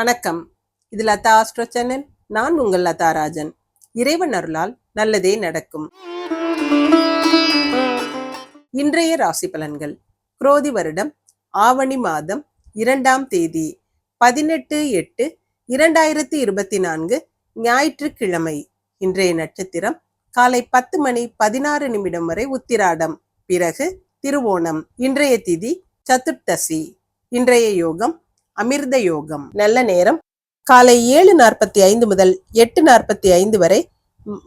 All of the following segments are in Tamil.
வணக்கம். இது லதா ஆஸ்ட்ரோ சேனல். நான் உங்கள் லதா ராஜன். இறைவன் அருளால் நல்லதே நடக்கும். இன்றைய ராசி பலன்கள். குரோதி வருடம் ஆவணி மாதம் இரண்டாம் தேதி பதினெட்டு எட்டு இரண்டாயிரத்தி இருபத்தி நான்கு ஞாயிற்றுக்கிழமை. இன்றைய நட்சத்திரம் காலை பத்து மணி பதினாறு நிமிடம் வரை உத்திராடம். பிறகு திருவோணம். இன்றைய திதி சதுர்த்தசி இன்றைய யோகம் அமிர்த யோகம். நல்ல நேரம். காலை ஏழு நாற்பத்தி ஐந்து முதல் எட்டு நாற்பத்தி ஐந்து வரை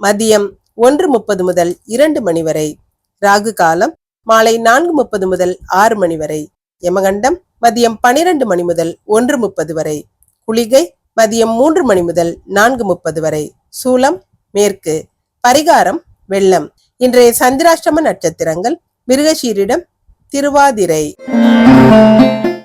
மதியம் ஒன்று முப்பது முதல் இரண்டு மணி வரை ராகு காலம் மாலை நான்கு முப்பது முதல் ஆறு மணி வரை யமகண்டம் மதியம் பனிரெண்டு மணி முதல் ஒன்று முப்பது வரை குளிகை மதியம் மூன்று மணி முதல் நான்கு முப்பது வரை சூலம் மேற்கு பரிகாரம் வெள்ளம். இன்றைய சந்திராஷ்டம நட்சத்திரங்கள் மிருகஷீரிடம் திருவாதிரை.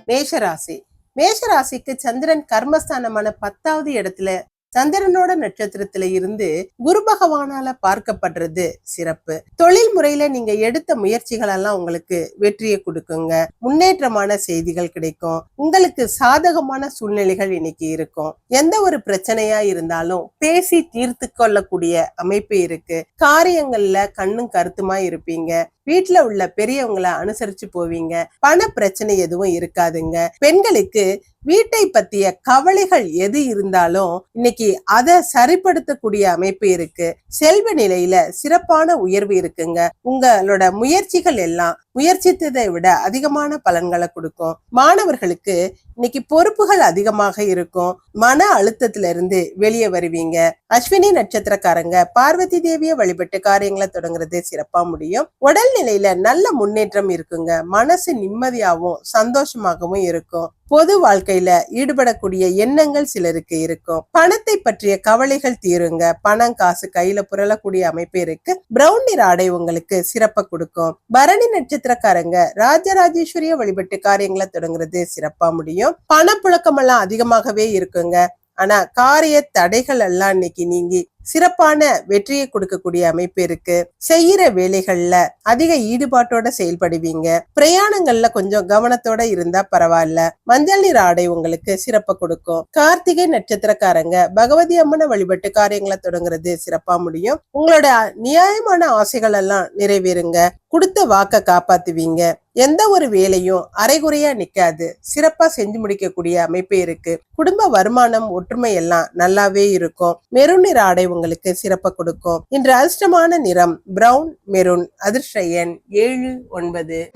மேஷராசி. மேஷராசிக்கு சந்திரன் கர்மஸ்தானமான பத்தாவது இடத்துல சந்திரனோட நட்சத்திரத்துல இருந்து குரு பகவானால பார்க்கப்படுறது சிறப்பு. தொழில் முறையில நீங்க எடுத்த முயற்சிகள் எல்லாம் உங்களுக்கு வெற்றியை கொடுக்குங்க. முன்னேற்றமான செய்திகள் கிடைக்கும். உங்களுக்கு சாதகமான சூழ்நிலைகள் இன்னைக்கு இருக்கும். எந்த ஒரு பிரச்சனையா இருந்தாலும் பேசி தீர்த்து கொள்ளக்கூடிய அமைப்பு இருக்கு. காரியங்கள்ல கண்ணும் கருத்துமா இருப்பீங்க. வீட்டுல உள்ள பெரியவங்களை அனுசரிச்சு போவீங்க. பண பிரச்சனை எதுவும் இருக்காதுங்க. பெண்களுக்கு வீட்டை பத்திய கவலைகள் எது இருந்தாலும் இன்னைக்கு அதை சரிப்படுத்தக்கூடிய அமைப்பு இருக்கு. செல்வ நிலையில சிறப்பான உயர்வு இருக்குங்க. உங்களோட முயற்சிகள் எல்லாம் முயற்சித்ததை விட அதிகமான பலன்களை கொடுக்கும். மாணவர்களுக்கு இன்னைக்கு பொறுப்புகள் அதிகமாக இருக்கும். மன அழுத்தத்துல இருந்து வெளியே வருவீங்க. அஸ்வினி நட்சத்திரக்காரங்க பார்வதி தேவியை வழிபட்டு காரியங்களை தொடங்குறது சிறப்பா முடியும். உடல் நிலையில நல்ல முன்னேற்றம் இருக்குங்க. மனசு நிம்மதியாகவும் சந்தோஷமாகவும் இருக்கும். பொது வாழ்க்கையில ஈடுபடக்கூடிய எண்ணங்கள் சிலருக்கு இருக்கும். பணத்தை பற்றிய கவலைகள் தீருங்க. பணம் காசு கையில புரளக்கூடிய அமைப்பு இருக்கு. பிரவுன் நிற ஆடை உங்களுக்கு சிறப்ப கொடுக்கும். பரணி நட்சத்திரக்காரங்க ராஜராஜேஸ்வரிய வழிபட்டு காரியங்களை தொடங்குறது சிறப்பா முடியும். பணப்புழக்கம் எல்லாம் அதிகமாகவே இருக்குங்க. ஆனா காரிய தடைகள் எல்லாம் இன்னைக்கு நீங்கி சிறப்பான வெற்றியை கொடுக்கக்கூடிய அமைப்பு இருக்கு. செய்யற வேலைகள்ல அதிக ஈடுபாட்டோட செயல்படுவீங்க. பிரயாணங்கள்ல கொஞ்சம் கவனத்தோட இருந்தா பரவாயில்ல. மஞ்சள் நிற ஆடை உங்களுக்கு சிறப்பை கொடுக்கும். கார்த்திகை நட்சத்திரக்காரங்க பகவதி அம்மனை வழிபட்டு காரியங்களை தொடங்குறது சிறப்பா முடியும். உங்களோட நியாயமான ஆசைகள் எல்லாம் நிறைவேறுங்க. கொடுத்த வாக்க காப்பாத்துவீங்க. எந்த ஒரு வேலையும் அரைகுறையா நிக்காது. சிறப்பா செஞ்சு முடிக்கக்கூடிய அமைப்பு இருக்கு. குடும்ப வருமானம் ஒற்றுமை எல்லாம் நல்லாவே இருக்கும். மெரூன் நிற ஆடை உங்களுக்கு சிறப்பா கொடுக்கும். இன்று அதிர்ஷ்டமான நிறம் பிரவுன் மெரூன். அதிர்ஷ்ட எண் ஏழு ஒன்பது.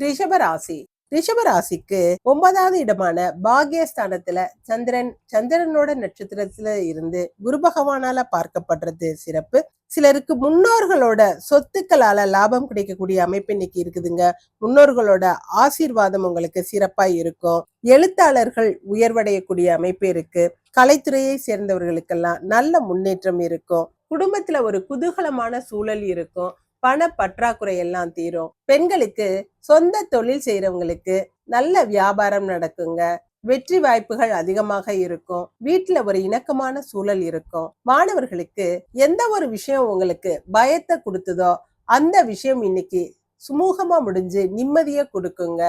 ரிஷபராசி ரிஷபராசிக்கு ஒன்பதாவது இடமான பாகியஸ்தானத்துல சந்திரன் சந்திரனோட நட்சத்திரத்துல இருந்து குரு பகவானால பார்க்கப்படுறது சிறப்பு. சிலருக்கு முன்னோர்களோட சொத்துக்களால லாபம் கிடைக்கக்கூடிய அமைப்பு இன்னைக்கு இருக்குதுங்க. முன்னோர்களோட ஆசீர்வாதம் உங்களுக்கு சிறப்பா இருக்கும். எழுத்தாளர்கள் உயர்வடையக்கூடிய அமைப்பு இருக்கு. கலைத்துறையை சேர்ந்தவர்களுக்கெல்லாம் நல்ல முன்னேற்றம் இருக்கும். குடும்பத்துல ஒரு குதூகலமான சூழல் இருக்கும். பண பற்றாக்குறை எல்லாம் தீரும். பெண்களுக்கு சொந்த தொழில் செய்யறவங்களுக்கு நல்ல வியாபாரம் நடக்குங்க. வெற்றி வாய்ப்புகள் அதிகமாக இருக்கும். வீட்டுல ஒரு இணக்கமான சூழல் இருக்கும். மாணவர்களுக்கு எந்த ஒரு விஷயம் உங்களுக்கு பயத்தை கொடுத்ததோ அந்த விஷயம் இன்னைக்கு சுமூகமா முடிஞ்சு நிம்மதியை கொடுக்குங்க.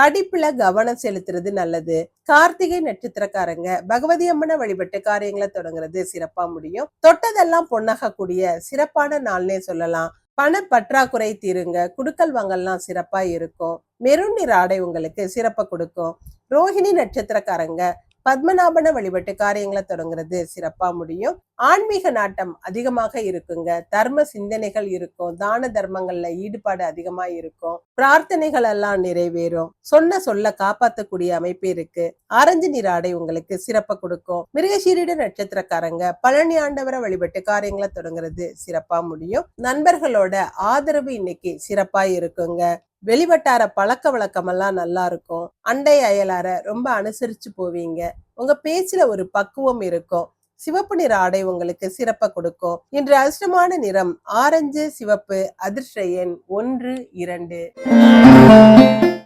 படிப்புல கவனம் செலுத்துறது நல்லது. கார்த்திகை நட்சத்திரக்காரங்க பகவதி அம்மனை வழிபட்டு காரியங்களை தொடங்குறது சிறப்பா முடியும். தொட்டதெல்லாம் பொன்னாகக்கூடிய சிறப்பான நாள்னே சொல்லலாம். பண பற்றாக்குறை தீருங்க. குடுக்கல் வாங்கல்லாம் சிறப்பா இருக்கும். மெருன் நிற ஆடை உங்களுக்கு சிறப்பை கொடுக்கும். ரோஹிணி நட்சத்திரக்காரங்க பத்மநாபன வழிபட்டு காரியங்களை தொடங்குறது சிறப்பா முடியும். ஆன்மீக நாட்டம் அதிகமாக இருக்குங்க. தர்ம சிந்தனைகள் இருக்கும். தான தர்மங்கள்ல ஈடுபாடு அதிகமா இருக்கும். பிரார்த்தனைகள் எல்லாம் நிறைவேறும். சொன்ன சொல்ல காப்பாத்தக்கூடிய அமைப்பு இருக்கு. ஆரஞ்சு நிற ஆடை உங்களுக்கு சிறப்பை கொடுக்கும். மிருகசீரிட நட்சத்திரக்காரங்க பழனி ஆண்டவரை வழிபட்டு காரியங்களை தொடங்குறது சிறப்பா முடியும். நண்பர்களோட ஆதரவு இன்னைக்கு சிறப்பா இருக்குங்க. வெளிவட்டார பழக்க வழக்கமெல்லாம் நல்லா இருக்கும். அண்டை அயலார ரொம்ப அனுசரிச்சு போவீங்க. உங்க பேச்சுல ஒரு பக்குவம் இருக்கும். சிவப்பு நிற ஆடை உங்களுக்கு சிறப்ப கொடுக்கும். இன்று அதிர்ஷ்டமான நிறம் ஆரஞ்சு சிவப்பு அதிர்ஷ்ட எண் ஒன்று இரண்டு.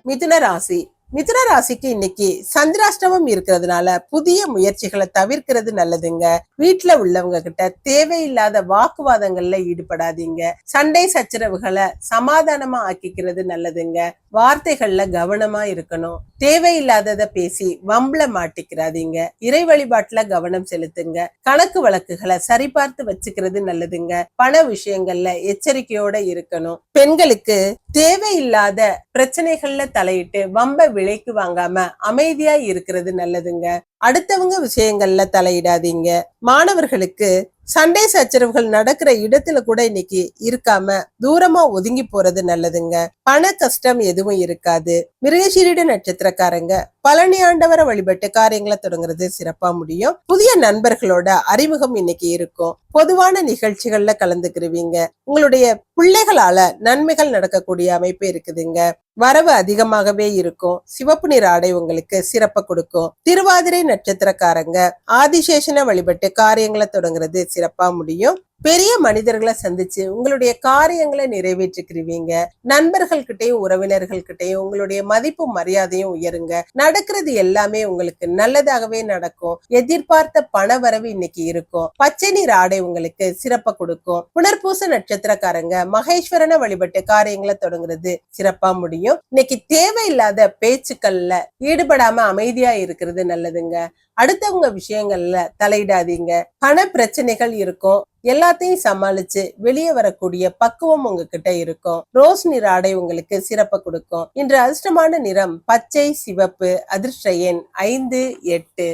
மிதுன ராசி. மிதுன ராசிக்கு இன்னைக்கு சந்திராஷ்டமம் இருக்கிறதுனால புதிய முயற்சிகளை தவிர்க்கிறது நல்லதுங்க. வீட்டுல உள்ளவங்க கிட்ட தேவையில்லாத வாக்குவாதங்கள்ல ஈடுபடாதீங்க. சண்டை சச்சரவுகளை சமாதானமா ஆக்கிக்கிறது நல்லதுங்க. வார்த்தைகள்ல கவனமா இருக்கணும். தேவையில்லாதத பேசி வம்புல மாட்டிக்கிறாதீங்க. இறை வழிபாட்டுல கவனம் செலுத்துங்க. கணக்கு வழக்குகளை சரிபார்த்து வச்சுக்கிறது நல்லதுங்க. பண விஷயங்கள்ல எச்சரிக்கையோட இருக்கணும். பெண்களுக்கு தேவையில்லாத பிரச்சனைகள்ல தலையிட்டு வம்ப விலைக்கு வாங்காம அமைதியா இருக்கிறது நல்லதுங்க. அடுத்தவங்க விஷயங்கள்ல தலையிடாதீங்க. மாணவர்களுக்கு சண்டை சச்சரவுகள் நடக்கிற இடத்துல கூட இன்னைக்கு இருக்காம தூரமா ஒதுங்கி போறது நல்லதுங்க. பண கஷ்டம் எதுவும் இருக்காது. மிருகசீரிட நட்சத்திரக்காரங்க பழனி ஆண்டவரை வழிபட்டு காரியங்களை தொடங்குறது சிறப்பா முடியும். புதிய நண்பர்களோட அறிமுகம் இன்னைக்கு இருக்கும். பொதுவான நிகழ்ச்சிகள்ல கலந்துக்கிருவீங்க. உங்களுடைய பிள்ளைகளால நன்மைகள் நடக்கக்கூடிய அமைப்பு இருக்குதுங்க. வரவு அதிகமாகவே இருக்கும். சிவப்பு நிற ஆடை உங்களுக்கு சிறப்ப கொடுக்கும். திருவாதிரை நட்சத்திரக்காரங்க ஆதிசேஷனை வழிபட்டு காரியங்களை தொடங்குறது சிறப்பா முடியும். பெரிய மனிதர்களை சந்திச்சு உங்களுடைய காரியங்களை நிறைவேற்றிக்கிறீங்க நண்பர்கள்கிட்டையும் உறவினர்கள்கிட்டையும் உறவினர்கள் உங்களுடைய மதிப்பு மரியாதையும் உயருங்க. நடக்கிறது எல்லாமே உங்களுக்கு நல்லதாகவே நடக்கும். எதிர்பார்த்த பண வரவு இன்னைக்கு இருக்கும். பச்சை நீர் ஆடை உங்களுக்கு சிறப்ப கொடுக்கும். புனர்பூச நட்சத்திரக்காரங்க மகேஸ்வரனை வழிபட்டு காரியங்களை தொடங்குறது சிறப்பா முடியும். இன்னைக்கு தேவையில்லாத பேச்சுக்கள்ல ஈடுபடாம அமைதியா இருக்கிறது நல்லதுங்க. அடுத்தவங்க விஷயங்கள்ல தலையிடாதீங்க. பண பிரச்சனைகள் இருக்கும். எல்லாத்தையும் சமாளிச்சு வெளியே வரக்கூடிய பக்குவம் உங்ககிட்ட இருக்கும். ரோஸ் நிற ஆடை உங்களுக்கு சிறப்ப கொடுக்கும். இன்று அதிர்ஷ்டமான நிறம் பச்சை சிவப்பு அதிர்ஷ்ட எண் ஐந்து எட்டு.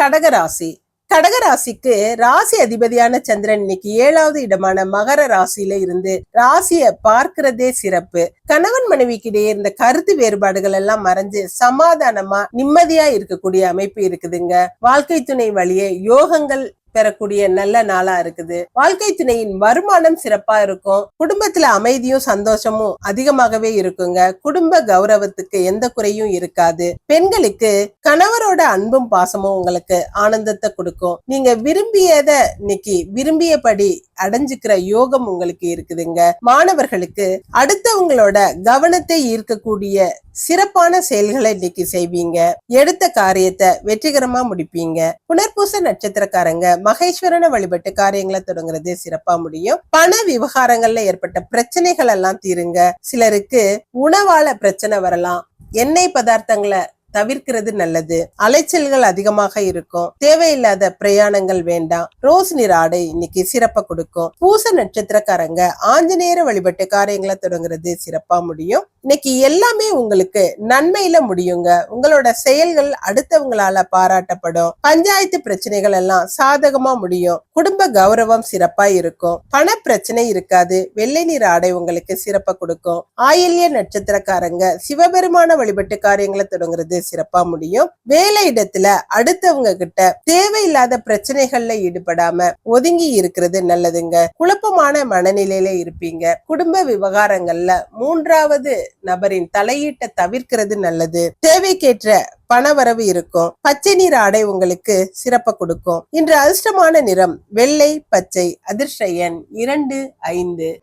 கடகராசி கடகராசிக்கு ராசி அதிபதியான சந்திரன் இன்னைக்கு ஏழாவது இடமான மகர ராசியில இருந்து ராசிய பார்க்கிறதே சிறப்பு. கணவன் மனைவிக்கு இடையே இருந்த கருத்து வேறுபாடுகள் எல்லாம் மறைஞ்சு சமாதானமா நிம்மதியா இருக்கக்கூடிய அமைப்பு இருக்குதுங்க. வாழ்க்கை துணை வழியே யோகங்கள் பெறக்கூடிய நல்ல நாளா இருக்குது. வாழ்க்கை துணையின் வருமானம் சிறப்பா இருக்கும். குடும்பத்துல அமைதியும் சந்தோஷமும் அதிகமாகவே இருக்குங்க. குடும்ப கௌரவத்துக்கு எந்த குறையும் இருக்காது. பெண்களுக்கு கணவரோட அன்பும் பாசமும் உங்களுக்கு ஆனந்தத்தை கொடுக்கும். நீங்க விரும்பியத இன்னைக்கு விரும்பியபடி அடைஞ்சுக்கிற யோகம் உங்களுக்கு இருக்குதுங்க. மாணவர்களுக்கு அடுத்தவங்களோட கவனத்தை ஈர்க்கக்கூடிய சிறப்பான செயல்களை இன்னைக்கு செய்வீங்க. எடுத்த காரியத்தை வெற்றிகரமா முடிப்பீங்க. புனர்பூச நட்சத்திரக்காரங்க மகேஸ்வரனை வழிபட்டு காரியங்களை தொடங்குறது சிறப்பா முடியும். பண விவகாரங்கள்ல ஏற்பட்ட பிரச்சனைகள் எல்லாம் தீருங்க. சிலருக்கு உணவால பிரச்சனை வரலாம். எண்ணெய் பதார்த்தங்களை தவிர்க்கிறது நல்லது. அலைச்சல்கள் அதிகமாக இருக்கும். தேவையில்லாத பிரயாணங்கள் வேண்டாம். ரோஸ் நிற ஆடை இன்னைக்கு சிறப்ப கொடுக்கும். பூச நட்சத்திரக்காரங்க ஆஞ்சநேயர வழிபட்டு காரியங்களை தொடங்குறது சிறப்பா முடியும். இன்னைக்கு எல்லாமே உங்களுக்கு நன்மையில முடியுங்க. உங்களோட செயல்கள் அடுத்தவங்களால பாராட்டப்படும். பஞ்சாயத்து பிரச்சனைகள் எல்லாம் சாதகமா முடியும். குடும்ப கௌரவம் சிறப்பா இருக்கும். பண பிரச்சனை இருக்காது. வெள்ளை நிற ஆடை உங்களுக்கு சிறப்ப கொடுக்கும். ஆயில்ய நட்சத்திரக்காரங்க சிவபெருமான வழிபட்டு காரியங்களை தொடங்குறது சிறப்பா முடியும். வேலை இடத்துல அடுத்தவங்க கிட்ட தேவையில்லாத பிரச்சனைகள்ல ஈடுபடாம ஒதுங்கி இருக்கிறது நல்லதுங்க. குழப்பமான மனநிலையில இருப்பீங்க. குடும்ப விவகாரங்கள்ல மூன்றாவது நபரின் தலையீட்டை தவிர்க்கிறது நல்லது. தேவைக்கேற்ற பணவரவு இருக்கும். பச்சை நீர் ஆடை உங்களுக்கு சிறப்ப கொடுக்கும். இன்று அதிர்ஷ்டமான நிறம் வெள்ளை பச்சை அதிர்ஷ்ட எண் இரண்டு ஐந்து.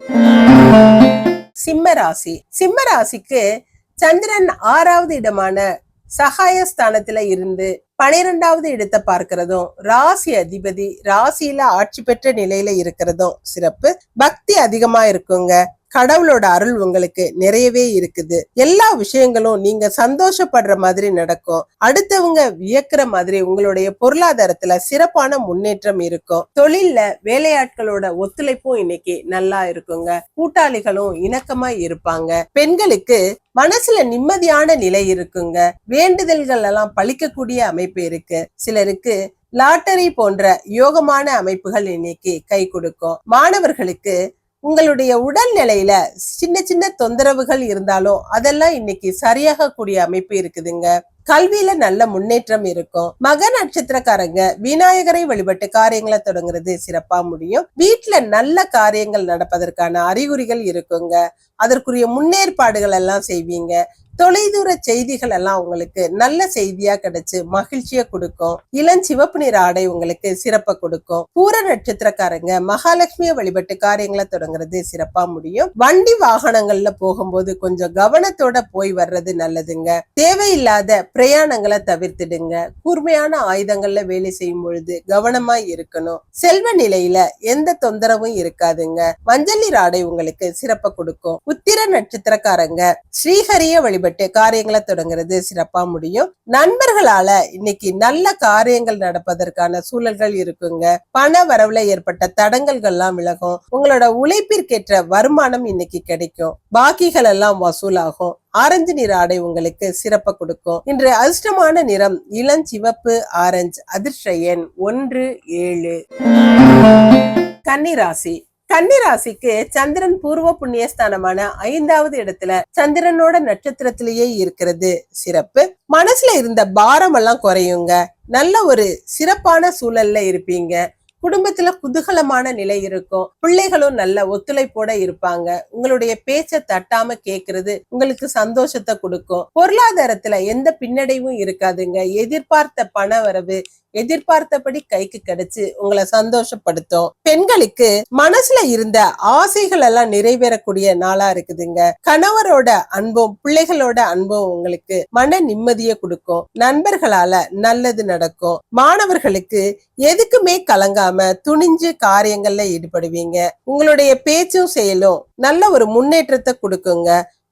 சிம்ம ராசி. சிம்ம ராசிக்கு சந்திரன் ஆறாவது இடமான சகாயஸ்தானத்துல இருந்து பனிரெண்டாவது இடத்தை பார்க்கிறதும் ராசி அதிபதி ராசியில ஆட்சி பெற்ற நிலையில இருக்கிறதும் சிறப்பு. பக்தி அதிகமா இருக்குங்க. கடவுளோட அருள் உங்களுக்கு நிறையவே இருக்குது. எல்லா விஷயங்களும் நீங்க சந்தோஷப்படுற மாதிரி நடக்கும். அடுத்தவங்க வியக்கிற மாதிரி உங்களுடைய பொருளாதாரத்துல சிறப்பான முன்னேற்றம் இருக்கும். தொழில்ல வேலையாட்களோட ஒத்துழைப்பும் இன்னைக்கு நல்லா இருக்குங்க. கூட்டாளிகளும் இணக்கமா இருப்பாங்க. பெண்களுக்கு மனசுல நிம்மதியான நிலை இருக்குங்க. வேண்டுதல்கள் எல்லாம் பழிக்கக்கூடிய அமைப்பு இருக்கு. சிலருக்கு லாட்டரி போன்ற யோகமான அமைப்புகள் இன்னைக்கு கை கொடுக்கும். மாணவர்களுக்கு உங்களுடைய உடல்நிலையில சின்ன சின்ன தொந்தரவுகள் இருந்தாலும் அதெல்லாம் இன்னைக்கு சரியாக கூடிய அமைப்பு இருக்குதுங்க. கல்வியில நல்ல முன்னேற்றம் இருக்கும். மக நட்சத்திரக்காரங்க விநாயகரை வழிபட்டு காரியங்களை தொடங்குறது சிறப்பா முடியும். வீட்டுல நல்ல காரியங்கள் நடப்பதற்கான அறிகுறிகள் இருக்குங்க. அதற்குரிய முன்னேற்பாடுகள் எல்லாம் செய்வீங்க. தொலைதூர செய்திகள் எல்லாம் உங்களுக்கு நல்ல செய்தியா கிடைச்சு மகிழ்ச்சியை கொடுக்கும். இளஞ்சிவப்பு நிற ஆடை உங்களுக்கு சிறப்பை கொடுக்கும். பூர நட்சத்திரக்காரங்க மகாலட்சுமியை வழிபட்டு காரியங்களை தொடங்குறது சிறப்பா முடியும். வண்டி வாகனங்கள்ல போகும்போது கொஞ்சம் கவனத்தோட போய் வர்றது நல்லதுங்க. தேவையில்லாத பிரயாணங்களை தவிர்த்துடுங்க. கூர்மையான ஆயுதங்கள்ல வேலை செய்யும் பொழுது கவனமா இருக்கணும். செல்வ நிலையில எந்த தொந்தரவும் இருக்காதுங்க. மஞ்சள் நீர் ஆடை உங்களுக்கு சிறப்பை கொடுக்கும். உத்திர நட்சத்திரக்காரங்க ஸ்ரீஹரிய ஈடுபட்டு காரியங்களை தொடங்குறது சிறப்பா முடியும். நண்பர்களால இன்னைக்கு நல்ல காரியங்கள் நடப்பதற்கான சூழல்கள் இருக்குங்க. பண வரவுல ஏற்பட்ட தடங்கல்கள் எல்லாம் விலகும். உங்களோட உழைப்பிற்கேற்ற வருமானம் இன்னைக்கு கிடைக்கும். பாக்கிகள் எல்லாம் வசூலாகும். ஆரஞ்சு நிற ஆடை உங்களுக்கு சிறப்பை கொடுக்கும். இன்று அதிர்ஷ்டமான நிறம் இளஞ்சிவப்பு ஆரஞ்சு அதிர்ஷ்ட எண் ஒன்று ஏழு. கன்னிராசி கன்னிராசிக்கு சந்திரன் பூர்வ புண்ணியஸ்தானமான ஐந்தாவது இடத்துல சந்திரனோட நட்சத்திரத்திலேயே இருக்கிறது. சிறப்பு. மனசுல இருந்த பாரம் எல்லாம் குறையுங்க. நல்ல ஒரு சிறப்பான சூழல்ல இருப்பீங்க. குடும்பத்துல குதூகலமான நிலை இருக்கும். பிள்ளைகளும் நல்ல ஒத்துழைப்போட இருப்பாங்க. உங்களுடைய பேச்ச தட்டாம கேக்குறது உங்களுக்கு சந்தோஷத்தை கொடுக்கும். பொருளாதாரத்துல எந்த பின்னடைவும் இருக்காதுங்க. எதிர்பார்த்த பண வரவு எதிர்பார்த்தபடி கைக்கு கிடைச்சு உங்களை சந்தோஷப்படுத்தும். பெண்களுக்கு மனசுல இருந்த ஆசைகள் எல்லாம் நிறைவேறக்கூடிய நாளா இருக்குதுங்க. கணவரோட அன்பும் பிள்ளைகளோட அன்பும் உங்களுக்கு மன நிம்மதியை கொடுக்கும். நண்பர்களால நல்லது நடக்கும். மாணவர்களுக்கு எதுக்குமே கலங்காம துணிஞ்சு காரியங்கள்ல ஈடுபடுவீங்க. உங்களுடைய பேச்சும் செயலும் நல்ல ஒரு முன்னேற்றத்தை கொடுக்குங்க.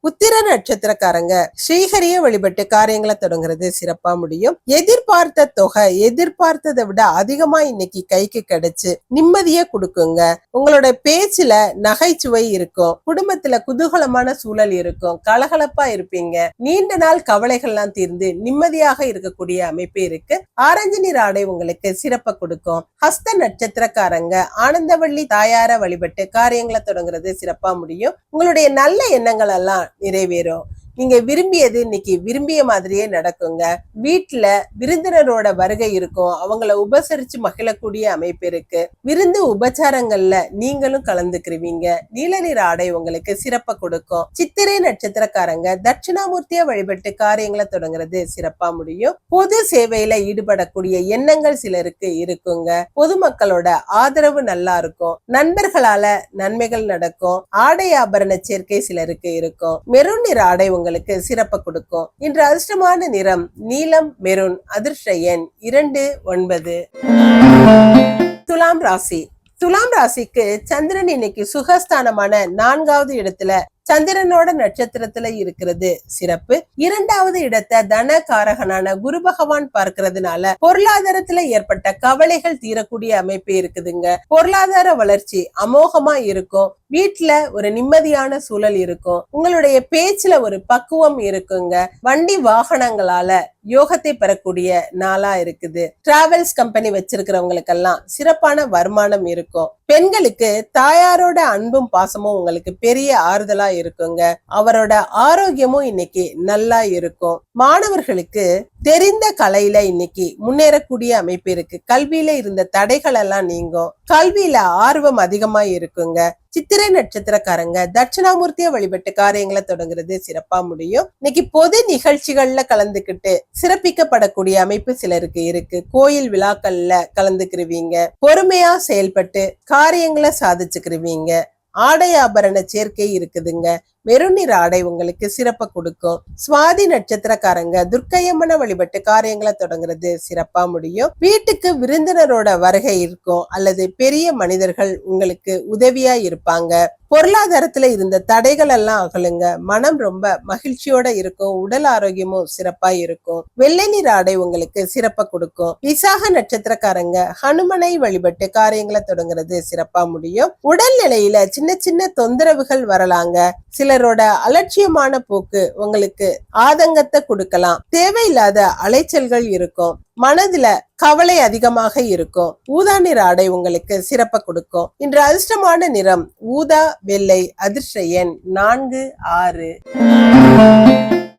உத்திர நட்சத்திரக்காரங்க ஸ்ரீஹரிய வழிபட்டு காரியங்களை தொடங்குறது சிறப்பா முடியும். எதிர்பார்த்த தொகை எதிர்பார்த்ததை விட அதிகமா இன்னைக்கு கைக்கு கிடைச்சு நிம்மதியை கொடுக்குங்க. உங்களோட பேச்சுல நகைச்சுவை இருக்கும் குடும்பத்துல குதூகலமான சூழல் இருக்கும் கலகலப்பா இருப்பீங்க. நீண்ட நாள் கவலைகள்லாம் தீர்ந்து நிம்மதியாக இருக்கக்கூடிய அமைப்பு இருக்கு. ஆரஞ்சு நீர் ஆடை உங்களுக்கு சிறப்பை கொடுக்கும். ஹஸ்த நட்சத்திரக்காரங்க ஆனந்தவள்ளி தாயார வழிபட்டு காரியங்களை தொடங்குறது சிறப்பா முடியும். உங்களுடைய நல்ல எண்ணங்கள் எல்லாம் நிறைவேறும் நீங்க விரும்பியது இன்னைக்கு விரும்பிய மாதிரியே நடக்குங்க. வீட்டுல விருந்தினரோட வருகை இருக்கும். அவங்கள உபசரிச்சு மகிழக்கூடிய அமைப்பு இருக்கு. விருந்து உபச்சாரங்கள்ல நீங்களும் கலந்துக்கிருவீங்க. நீல நிற ஆடை உங்களுக்கு சிறப்பை கொடுக்கும். சித்திரை நட்சத்திரக்காரங்க தட்சிணாமூர்த்தியா வழிபட்டு காரியங்களை தொடங்குறது சிறப்பா முடியும். பொது சேவையில ஈடுபடக்கூடிய எண்ணங்கள் சிலருக்கு இருக்குங்க. பொதுமக்களோட ஆதரவு நல்லா இருக்கும். நண்பர்களால நன்மைகள் நடக்கும். ஆடை ஆபரண சேர்க்கை சிலருக்கு இருக்கும். மெரூன் நிற ஆடை உங்களுக்கு சிறப்பு கொடுக்கும். இன்று அதிர்ஷ்டமான நிறம் நீலம் மெரூன் அதிர்ஷ்ட எண் இரண்டு ஒன்பது. துலாம் ராசி. துலாம் ராசிக்கு சந்திரன் இன்னைக்கு சுகஸ்தானமான நான்காவது இடத்துல சந்திரனோட நட்சத்திரத்துல இருக்கிறது சிறப்பு. இரண்டாவது இடத்தை தன காரகனான குரு பகவான் பார்க்கறதுனால பொருளாதாரத்துல ஏற்பட்ட கவலைகள் தீரக்கூடிய அமைப்பு இருக்குதுங்க. பொருளாதார வளர்ச்சி அமோகமா இருக்கும். வீட்டுல ஒரு நிம்மதியான சூழல் இருக்கும். உங்களுடைய பேச்சுல ஒரு பக்குவம் இருக்குங்க. வண்டி வாகனங்களால யோகத்தை பெறக்கூடிய நாளா இருக்குது. டிராவல்ஸ் கம்பெனி வச்சிருக்கிறவங்களுக்கெல்லாம் சிறப்பான வருமானம் இருக்கும். பெண்களுக்கு தாயாரோட அன்பும் பாசமும் உங்களுக்கு பெரிய ஆறுதலா இருக்குங்க. அவரோட ஆரோக்கியமும் இன்னைக்கு நல்லா இருக்கும். மாணவர்களுக்கு தெரிந்த கலையில இன்னைக்கு முன்னேறக்கூடிய அமைப்பு இருக்கு. கல்வியில இருந்த தடைகள் எல்லாம் நீங்கும். கல்வியில ஆர்வம் அதிகமா இருக்குங்க. சித்திரை நட்சத்திரக்காரங்க தட்சிணாமூர்த்திய வழிபட்டு காரியங்களை தொடங்குறது சிறப்பா முடியும். இன்னைக்கு பொது நிகழ்ச்சிகள்ல கலந்துக்கிட்டு சிறப்பிக்கப்படக்கூடிய அமைப்பு சிலருக்கு இருக்கு. கோயில் விழாக்கள்ல கலந்துக்கிருவீங்க. பொறுமையா செயல்பட்டு காரியங்களை சாதிச்சுக்கிருவீங்க. ஆடை ஆபரண சேர்க்கை இருக்குதுங்க. மெருநிற ஆடை உங்களுக்கு சிறப்பை கொடுக்கும். சுவாதி நட்சத்திரக்காரங்க துர்க்கையம்மனை வழிபட்டு காரியங்களை தொடங்குறது சிறப்பா முடியும். வீட்டுக்கு விருந்தினரோட வருகை இருக்கும். அல்லது பெரிய மனிதர்கள் உங்களுக்கு உதவியா இருப்பாங்க. பொருளாதாரத்துல இருந்த தடைகள் எல்லாம் அகலுங்க. மனம் ரொம்ப மகிழ்ச்சியோட இருக்கும். உடல் ஆரோக்கியமும் சிறப்பா இருக்கும். வெள்ளை நிற ஆடை உங்களுக்கு சிறப்பை கொடுக்கும். விசாக நட்சத்திரக்காரங்க ஹனுமனை வழிபட்டு காரியங்களை தொடங்குறது சிறப்பா முடியும். உடல் நிலையில சின்ன சின்ன தொந்தரவுகள் வரலாங்க. சிலரோட அலட்சியமான போக்கு உங்களுக்கு ஆதங்கத்தை கொடுக்கலாம். தேவையில்லாத அலைச்சல்கள் இருக்கும். மனதுல கவலை அதிகமாக இருக்கும். ஊதா நிற ஆடை உங்களுக்கு சிறப்பை கொடுக்கும். இன்று அதிர்ஷ்டமான நிறம் ஊதா வெள்ளை அதிர்ஷ்ட எண் நான்கு ஆறு.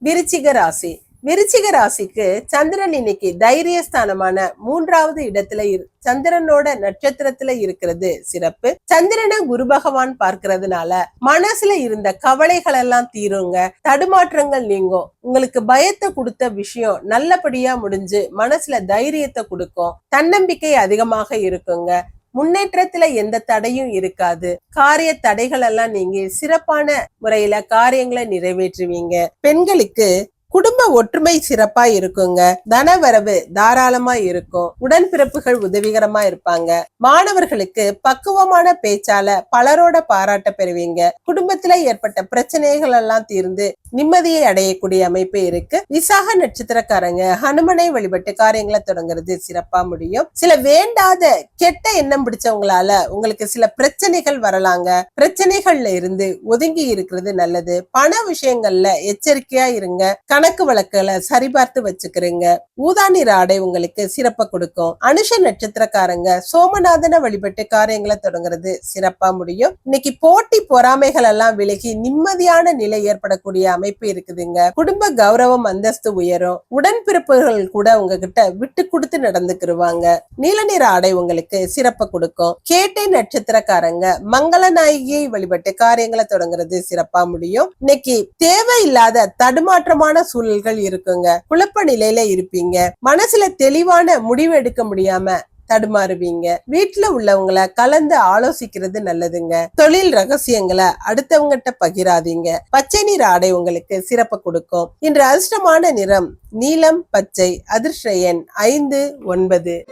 விருச்சிக ராசி. விருச்சிக ராசிக்கு சந்திரன் இன்னைக்கு தைரியஸ்தானமான மூன்றாவது இடத்துல இரு சந்திரனோட நட்சத்திரத்துல இருக்கிறது சிறப்பு. சந்திரனை குரு பகவான் பார்க்கறதுனால மனசுல இருந்த கவலைகள் எல்லாம் தீருங்க. தடுமாற்றங்கள் நீங்கும். உங்களுக்கு பயத்தை கொடுத்த விஷயம் நல்லபடியா முடிஞ்சு மனசுல தைரியத்தை கொடுக்கும். தன்னம்பிக்கை அதிகமாக இருக்குங்க. முன்னேற்றத்துல எந்த தடையும் இருக்காது. காரிய தடைகள் எல்லாம் நீங்க சிறப்பான முறையில காரியங்களை நிறைவேற்றுவீங்க. பெண்களுக்கு குடும்ப ஒற்றுமை சிறப்பா இருக்குங்க. தனவரவு தாராளமா இருக்கும். உடன்பிறப்புகள் உதவிகரமா இருப்பாங்க. மாணவர்களுக்கு பக்குவமான பேச்சால பலரோட பாராட்ட பெறுவீங்க. குடும்பத்துல ஏற்பட்ட பிரச்சனைகள் எல்லாம் தீர்ந்து நிம்மதியை அடையக்கூடிய அமைப்பு இருக்கு. விசாக நட்சத்திரக்காரங்க ஹனுமனை வழிபட்டு காரியங்களை தொடங்குறது சிறப்பா முடியும். சில வேண்டாத கெட்ட எண்ணம் பிடிச்சவங்களால உங்களுக்கு சில பிரச்சனைகள் வரலாங்க. பிரச்சனைகள்ல இருந்து ஒதுங்கி இருக்கிறது நல்லது. பண விஷயங்கள்ல எச்சரிக்கையா இருங்க. கணக்கு வழக்குகளை சரிபார்த்து வச்சுக்கிறீங்க. ஊதா நிற ஆடை உங்களுக்கு சிறப்பை கொடுக்கும். அனுஷ நட்சத்திரக்காரங்க சோமநாதனை வழிபட்டு காரியங்களை தொடங்குறது சிறப்பா முடியும். இன்னைக்கு போட்டி பொறாமைகள் எல்லாம் விலகி நிம்மதியான நிலை ஏற்படக்கூடிய அமைப்பு இருக்குதுங்க. குடும்ப கௌரவம் அந்தஸ்து உயரும். உடன்பிறப்புகள் கூட உங்ககிட்ட விட்டு கொடுத்து நடந்துக்கிருவாங்க. நீல நிற ஆடை உங்களுக்கு சிறப்பை கொடுக்கும். கேட்டை நட்சத்திரக்காரங்க மங்கள நாயகியை வழிபட்டு காரியங்களை தொடங்குறது சிறப்பா முடியும். இன்னைக்கு தேவையில்லாத தடுமாற்றமான சூழல்கள் இருக்குங்க. குழப்ப நிலையில இருப்பீங்க. மனசுல தெளிவான முடிவு எடுக்க முடியாம தடுமாறுவீங்க. வீட்டுல உள்ளவங்களை கலந்து ஆலோசிக்கிறது நல்லதுங்க. தொழில் ரகசியங்களை அடுத்தவங்கிட்ட பகிராதீங்க. பச்சை நிற ஆடை உங்களுக்கு சிறப்பு கொடுக்கும். இன்று அதிர்ஷ்டமான நிறம் நீலம் பச்சை அதிர்ஷ்ட எண் ஐந்து ஒன்பது.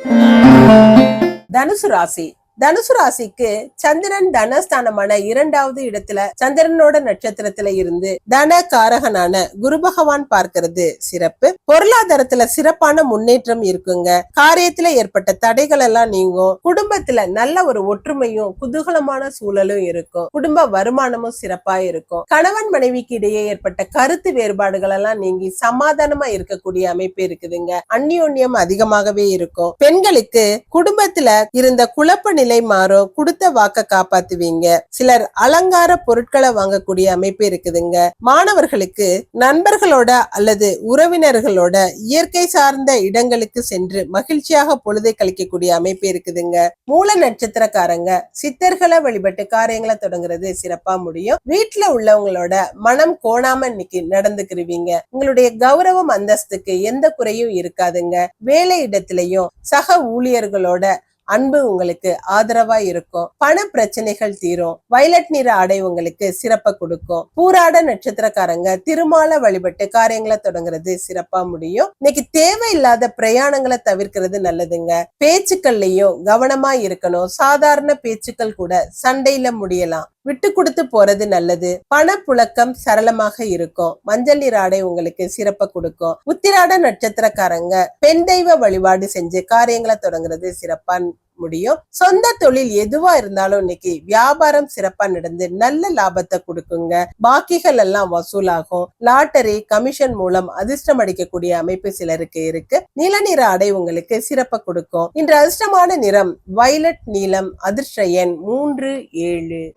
தனுசு ராசி. தனுசு ராசிக்கு சந்திரன் தனஸ்தானமான இரண்டாவது இடத்துல சந்திரனோட நட்சத்திரத்துல இருந்து தன காரகனான குரு பகவான் பார்க்கிறது சிறப்பு. பொருளாதாரத்துல சிறப்பான முன்னேற்றம் இருக்குங்க. காரியத்துல ஏற்பட்ட தடைகள் எல்லாம் நீங்கும். குடும்பத்துல நல்ல ஒரு ஒற்றுமையும் குதூகலமான சூழலும் இருக்கும். குடும்ப வருமானமும் சிறப்பா இருக்கும். கணவன் மனைவிக்கு இடையே ஏற்பட்ட கருத்து வேறுபாடுகள் எல்லாம் நீங்கி சமாதானமா இருக்கக்கூடிய அமைப்பு இருக்குதுங்க. அந்யோன்யம் அதிகமாகவே இருக்கும். பெண்களுக்கு குடும்பத்துல இருந்த குழப்ப நிலை மாறும் கொடுத்த வாக்க காப்பாத்துவீங்க. சிலர் அலங்கார பொருட்களை வாங்கக்கூடிய அமைப்பு இருக்குதுங்க. மாணவர்களுக்கு நண்பர்களோட அல்லது உறவினர்களோட இயற்கை சார்ந்த இடங்களுக்கு சென்று மகிழ்ச்சியாக பொழுதை கழிக்கக்கூடிய அமைப்பு இருக்குதுங்க. மூல நட்சத்திரக்காரங்க சித்தர்களை வழிபட்டு காரியங்களை தொடங்குறது சிறப்பா முடியும். வீட்டுல உள்ளவங்களோட மனம் கோணாம இன்னைக்கு நடந்துக்கிருவீங்க. உங்களுடைய கௌரவம் அந்தஸ்துக்கு எந்த குறையும் இருக்காதுங்க. வேலை இடத்திலையும் சக ஊழியர்களோட அன்பு உங்களுக்கு ஆதரவா இருக்கும். பண பிரச்சனைகள் தீரும். வயலட் நிற ஆடை உங்களுக்கு சிறப்பை கொடுக்கும். பூராட நட்சத்திரக்காரங்க திருமால வழிபட்டு காரியங்களை தொடங்குறது சிறப்பா முடியும். இன்னைக்கு தேவையில்லாத பிரயாணங்களை தவிர்க்கிறது நல்லதுங்க. பேச்சுக்கள்லயும் கவனமா இருக்கணும். சாதாரண பேச்சுக்கள் கூட சண்டையில முடியலாம். விட்டு கொடுத்து போறது நல்லது. பணப்புழக்கம் சரளமாக இருக்கும். மஞ்சள் நீர் ஆடை உங்களுக்கு சிறப்பை கொடுக்கும். உத்திராட நட்சத்திரக்காரங்க பெண் தெய்வ வழிபாடு செஞ்சு காரியங்களை தொடங்குறது சிறப்பான் முடியும். சொந்த தொழில் எதுவா இருந்தாலும் இன்னைக்கு வியாபாரம் சிறப்பா நடந்து நல்ல லாபத்தை கொடுக்குங்க. பாக்கிகள் எல்லாம் வசூலாகும். லாட்டரி கமிஷன் மூலம் அதிர்ஷ்டம் அடிக்கக்கூடிய அமைப்பு சிலருக்கு இருக்கு. நீல நிற அடை உங்களுக்கு சிறப்பை கொடுக்கும். இன்று அதிர்ஷ்டமான நிறம் வயலட் நீலம் அதிர்ஷ்ட எண் மூன்று ஏழு.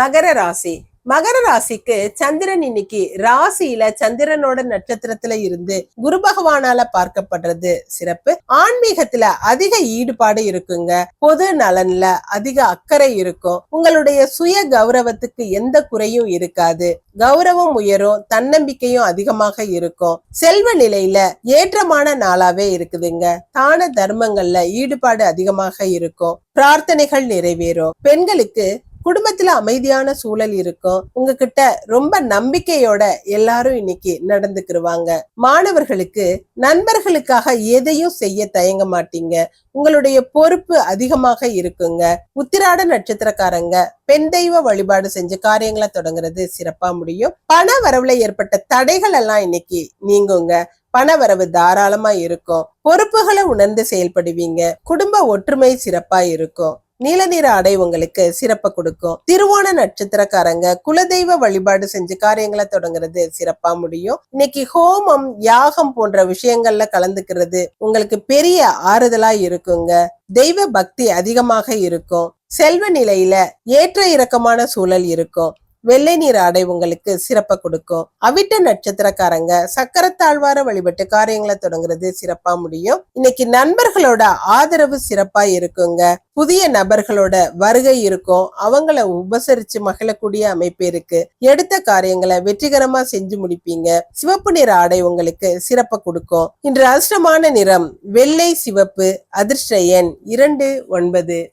மகர ராசி. மகர ராசிக்கு சந்திரன் இன்னைக்கு ராசியில சந்திரனோட நட்சத்திரத்துல இருந்து குரு பகவானால பார்க்கப்படுறது சிறப்பு. ஆன்மீகத்துல அதிக ஈடுபாடு இருக்குங்க. பொது நலன்ல அதிக அக்கறை இருக்கும். உங்களுடைய சுய கௌரவத்துக்கு எந்த குறையும் இருக்காது. கௌரவம் உயரும் தன்னம்பிக்கையும் அதிகமாக இருக்கும். செல்வ நிலையில ஏற்றமான நாளாவே இருக்குதுங்க. தான தர்மங்கள்ல ஈடுபாடு அதிகமாக இருக்கும். பிரார்த்தனைகள் நிறைவேறும். பெண்களுக்கு குடும்பத்துல அமைதியான சூழல் இருக்கும். உங்ககிட்ட ரொம்ப நம்பிக்கையோட எல்லாரும் இன்னைக்கு நடந்துக்கிருவாங்க. மாணவர்களுக்கு நண்பர்களுக்காக எதையும் செய்ய தயங்க மாட்டீங்க. உங்களுடைய பொறுப்பு அதிகமாக இருக்குங்க. உத்திராட நட்சத்திரக்காரங்க பெண் தெய்வ வழிபாடு செஞ்சு காரியங்களை தொடங்குறது சிறப்பா முடியும். பண வரவுல ஏற்பட்ட தடைகள் எல்லாம் இன்னைக்கு நீங்குங்க. பணவரவு தாராளமா இருக்கும். பொறுப்புகளை உணர்ந்து செயல்படுவீங்க. குடும்ப ஒற்றுமை சிறப்பா இருக்கும். நீல நிற ஆடை உங்களுக்கு சிறப்பை கொடுக்கும். திருவோண நட்சத்திரக்காரங்க குலதெய்வ வழிபாடு செஞ்சு காரியங்களை தொடங்குறது சிறப்பா முடியும். இன்னைக்கு ஹோமம் யாகம் போன்ற விஷயங்கள்ல கலந்துக்கிறது உங்களுக்கு பெரிய ஆறுதலா இருக்குங்க. தெய்வ பக்தி அதிகமாக இருக்கும். செல்வ நிலையில ஏற்ற இறக்கமான சூழல் இருக்கும். வெள்ளை நீர் ஆடை உங்களுக்கு சிறப்பை கொடுக்கும். அவிட்ட நட்சத்திரக்காரங்க சக்கரத்தாழ்வார வழிபட்டு காரியங்களை தொடங்குறது சிறப்பா முடியும். இன்னைக்கு நண்பர்களோட ஆதரவு சிறப்பா இருக்குங்க. புதிய நபர்களோட வருகை இருக்கும். அவங்கள உபசரிச்சு மகிழக்கூடிய அமைப்பு இருக்கு. எடுத்த காரியங்களை வெற்றிகரமா செஞ்சு முடிப்பீங்க. சிவப்பு நிற ஆடை உங்களுக்கு சிறப்பை கொடுக்கும். இன்று அதிர்ஷ்டமான நிறம் வெள்ளை சிவப்பு அதிர்ஷ்ட எண் இரண்டு ஒன்பது.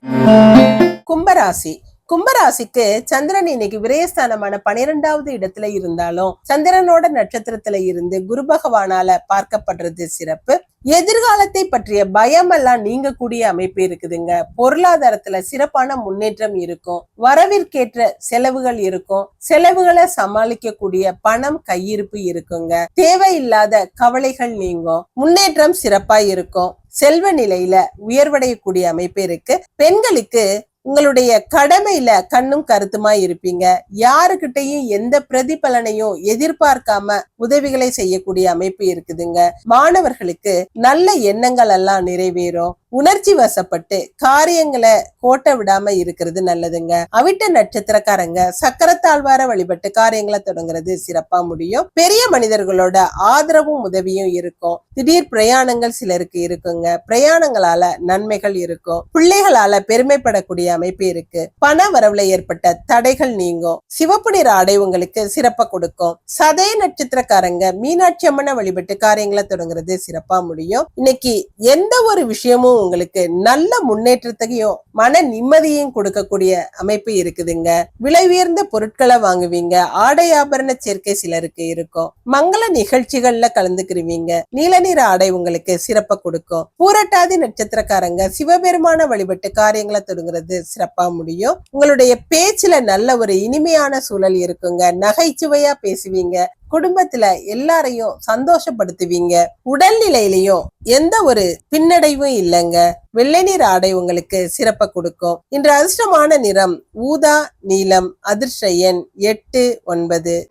கும்பராசி. கும்பராசிக்கு சந்திரன் இன்னைக்கு விரயஸ்தானமான பனிரெண்டாவது இடத்துல இருந்தாலும் சந்திரனோட நட்சத்திரத்துல இருந்து குரு பகவானால பார்க்கப்படுறது சிறப்பு. எதிர்காலத்தை பற்றிய பயம் எல்லாம் நீங்கக்கூடிய அமைப்பு இருக்குதுங்க. பொருளாதாரத்துல சிறப்பான முன்னேற்றம் இருக்கும். வரவிற்கேற்ற செலவுகள் இருக்கும். செலவுகளை சமாளிக்கக்கூடிய பணம் கையிருப்பு இருக்குங்க. தேவையில்லாத கவலைகள் நீங்கும். முன்னேற்றம் சிறப்பா இருக்கும். செல்வ நிலையில உயர்வடையக்கூடிய அமைப்பு இருக்கு. பெண்களுக்கு உங்களுடைய கடமையில கண்ணும் கருத்துமா இருப்பீங்க. யாருக்கிட்டையும் எந்த பிரதிபலனையும் எதிர்பார்க்காம உதவிகளை செய்யக்கூடிய அமைப்பு இருக்குதுங்க. மாணவர்களுக்கு நல்ல எண்ணங்கள் எல்லாம் நிறைவேறும். உணர்ச்சி வசப்பட்டு காரியங்களை கோட்ட விடாம இருக்கிறது நல்லதுங்க. அவிட்ட நட்சத்திரக்காரங்க சக்கரத்தாழ்வார வழிபட்டு காரியங்களை தொடங்குறது சிறப்பா முடியும். பெரிய மனிதர்களோட ஆதரவும் உதவியும் இருக்கும். திடீர் பிரயாணங்கள் சிலருக்கு இருக்குங்க. பிரயாணங்களால நன்மைகள் இருக்கும். பிள்ளைகளால பெருமைப்படக்கூடிய அமைப்பு இருக்கு. பண வரவுல ஏற்பட்ட தடைகள் நீங்கும். சிவப்பு நிற ஆடை உங்களுக்கு சிறப்ப கொடுக்கும். சதய நட்சத்திரக்காரங்க மீனாட்சி அம்மனை வழிபட்டு காரியங்களை தொடங்குறது சிறப்பா முடியும். இன்னைக்கு எந்த ஒரு விஷயமும் உங்களுக்கு நல்ல முன்னேற்றத்தையும் மன நிம்மதியையும் கொடுக்கக்கூடிய அமைப்பு இருக்குதுங்க. விலை உயர்ந்த பொருட்களை வாங்குவீங்க. ஆடை ஆபரண சேர்க்கை சிலருக்கு இருக்கும். மங்கள நிகழ்ச்சிகள்ல கலந்துக்கிருவீங்க. நீல நிற ஆடை உங்களுக்கு சிறப்ப கொடுக்கும். பூரட்டாதி நட்சத்திரக்காரங்க சிவபெருமான வழிபட்டு காரியங்களை தொடங்குறது சிறப்பா முடியும். உங்களுடைய பேச்சுல நல்ல ஒரு இனிமையான சூழல் இருக்குங்க. நகைச்சுவையா பேசுவீங்க. குடும்பத்துல எல்லாரையும் சந்தோஷப்படுத்துவீங்க. உடல்நிலையிலையும் எந்த ஒரு பின்னடைவும் இல்லைங்க. வெள்ளை நிற ஆடை உங்களுக்கு சிறப்ப கொடுக்கும். இன்று அதிர்ஷ்டமான நிறம் ஊதா நீலம் அதிர்ஷ்ட எண் எட்டு ஒன்பது.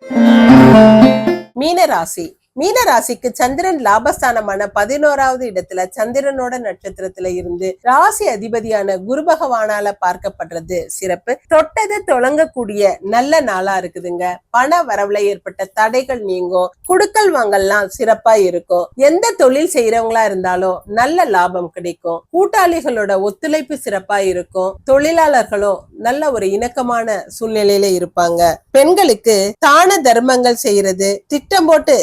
மீனராசி. மீனராசிக்கு சந்திரன் லாபஸ்தானமான பதினோராவது இடத்துல சந்திரனோட நட்சத்திரத்துல இருந்து ராசி அதிபதியான குரு பகவானால பார்க்கப்படுறது சிறப்பு. தொட்டது தொடங்கக்கூடிய நல்ல நாளா இருக்குதுங்க. பண வரவுல ஏற்பட்ட தடைகள் நீங்கும். குடுக்கல் வாங்கல்லாம் சிறப்பா இருக்கும். எந்த தொழில் செய்யறவங்களா இருந்தாலும் நல்ல லாபம் கிடைக்கும். கூட்டாளிகளோட ஒத்துழைப்பு சிறப்பா இருக்கும். தொழிலாளர்களும் நல்ல ஒரு இணக்கமான சூழ்நிலையில இருப்பாங்க. பெண்களுக்கு தான தர்மங்கள் செய்யறது திட்டம் போட்டு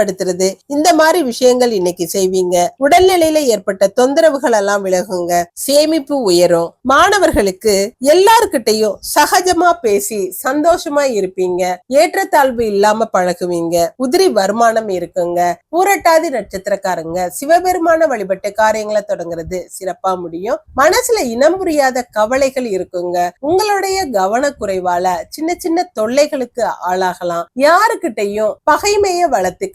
ஏற்படுத்துறது இந்த மாதிரி விஷயங்கள் இன்னைக்கு செய்வீங்க. உடல்நிலையில ஏற்பட்ட தொந்தரவுகள் எல்லாம் விலகுங்க. சேமிப்பு உயரும். மாணவர்களுக்கு எல்லார்கிட்டையும் சகஜமா பேசி சந்தோஷமா இருப்பீங்க. ஏற்றத்தாழ்வு இல்லாம பழகுவீங்க. உதிரி வருமானம் இருக்குங்க. பூரட்டாதி நட்சத்திரக்காரங்க சிவபெருமான வழிபட்ட காரியங்களை தொடங்குறது சிறப்பா முடியும். மனசுல இனம் புரியாத கவலைகள் இருக்குங்க. உங்களுடைய கவனக்குறைவால சின்ன சின்ன தொல்லைகளுக்கு ஆளாகலாம். யாருக்கிட்டையும் பகைமைய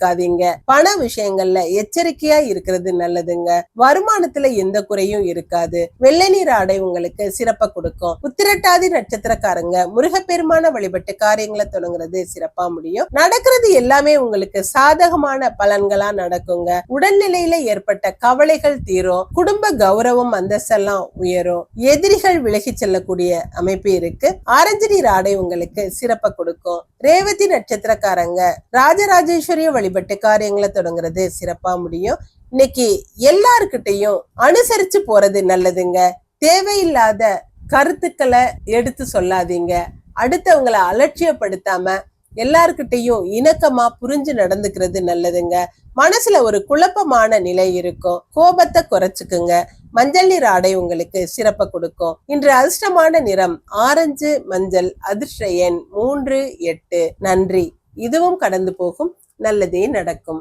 இருக்காதீங்க பண விஷயங்கள்ல எச்சரிக்கையா இருக்கிறது நல்லதுங்க. வருமானத்துல எந்த குறையும் இருக்காது. வெள்ளை நீர் ஆடை உங்களுக்கு சிறப்பா கொடுக்கும். உத்திரட்டாதி நட்சத்திரக்காரங்க முருகப்பெருமான வழிபட்டு காரியங்களை தொடங்குறது சிறப்பா முடியும். நடக்கிறது எல்லாமே உங்களுக்கு சாதகமான பலன்களா நடக்குங்க. உடல்நிலையில ஏற்பட்ட கவலைகள் தீரும். குடும்ப கௌரவம் அந்தஸ்தெல்லாம் உயரும். எதிரிகள் விலகி செல்லக்கூடிய அமைப்பு இருக்கு. ஆரஞ்சு நீர் ஆடை உங்களுக்கு சிறப்பா கொடுக்கும். ரேவதி நட்சத்திரக்காரங்க ராஜராஜேஸ்வரிய வழிபாடு வழிபட்டு காரியங்களை தொடங்குறது சிறப்பாக முடியும். இன்னைக்கு எல்லாருக்கிட்டையும் அனுசரிச்சு போறது நல்லதுங்க. தேவையில்லாத கருத்துக்களை எடுத்து சொல்லாதீங்க. அடுத்தவங்களை அலட்சியப்படுத்தாம எல்லாருக்கிட்டையும் இணக்கமா புரிஞ்சு நடந்துக்கிறது நல்லதுங்க. மனசுல ஒரு குழப்பமான நிலை இருக்கும். கோபத்தை குறைச்சுக்குங்க. மஞ்சள் நிற ஆடை உங்களுக்கு சிறப்பை கொடுக்கும். இன்று அதிர்ஷ்டமான நிறம் ஆரஞ்சு மஞ்சள் அதிர்ஷ்ட எண் மூன்று எட்டு. நன்றி. இதுவும் கடந்து போகும். நல்லதே நடக்கும்.